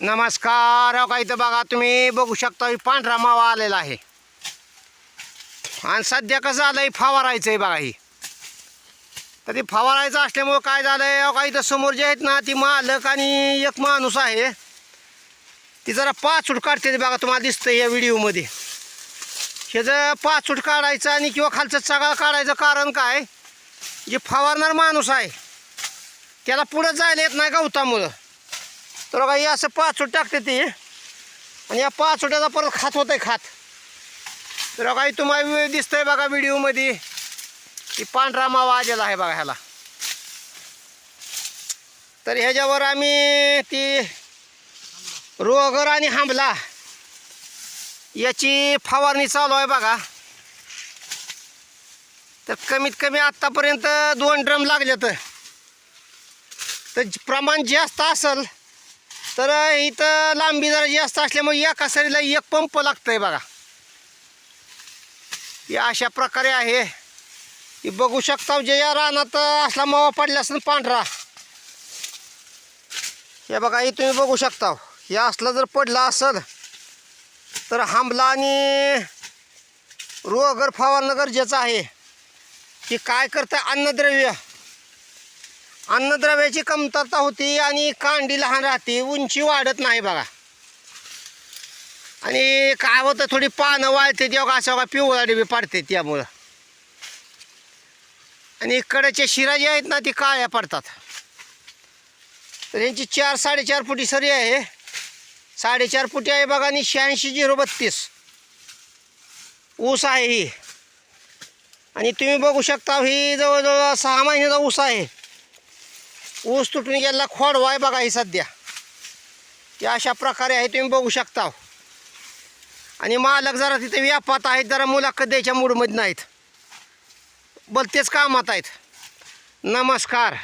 नमस्कार अहो इथं बघा तुम्ही बघू शकता पांढरा मावा आलेला आहे. आणि सध्या कसं आलंय फवारायचं आहे बघा ही. तर ते फवारायचं असल्यामुळं काय झालंय अहो का इथं समोर जे आहेत ना ती मालक आणि एक माणूस आहे. ती जरा पाचूट काढते बघा तुम्हाला दिसतंय या व्हिडिओमध्ये. हे जर पाचूट काढायचं आणि किंवा खालचं सगळं काढायचं कारण काय? जे फवारणार माणूस आहे त्याला पुढं जायला येत नाही गवतामुळं. तर बघा हे असं पाचूट टाकते ती. आणि या पाचोट्याचा परत खात होत आहे खात. तर बघा तुम्हाला दिसतंय बघा व्हिडिओमध्ये. की पांढरा मावा आलेला आहे बघा ह्याला. तर ह्याच्यावर आम्ही ती रोगर आणि हांबला याची फवारणी चालू आहे बघा. तर कमीत कमी आत्तापर्यंत दोन ड्रम लागले तर तर प्रमाण जास्त असेल तर इथं लांबी जरा जास्त असल्यामुळे एका सरीला एक पंप लागतंय बघा. या अशा प्रकारे आहे. बघू शकता जे या रानात असला मावा पडला असेल पांढरा. हे बघा हे तुम्ही बघू शकता. हे असला जर पडला असेल तर हांबला आणि रोगर फवारणं गरजेचं आहे. की काय करतं अन्नद्रव्य? अन्नद्रव्याची कमतरता होती आणि कांडी लहान राहते उंची वाढत नाही बघा. आणि काय होतं थोडी पानं वाळते तेव्हा असं बघा पिवळा डबी पाडते त्यामुळं. आणि इकडच्या शिरा जे आहेत ना ती काळ्या पडतात. तर यांची चार साडेचार फुटी सरी आहे. साडेचार फुटी आहे बघा आणि शहाऐंशी झिरो बत्तीस. ऊस आहे ही. आणि तुम्ही बघू शकता ही जवळजवळ सहा महिन्याचा ऊस आहे. ऊस तुटून गेला खोडवा आहे बघा ही सध्या. ही अशा प्रकारे आहे तुम्ही बघू शकता. आणि मालक जरा तिथे व्यापात आहेत जरा मुलाखत द्यायच्या मूडमध्ये नाहीत बोलतेच कामात आहेत. नमस्कार.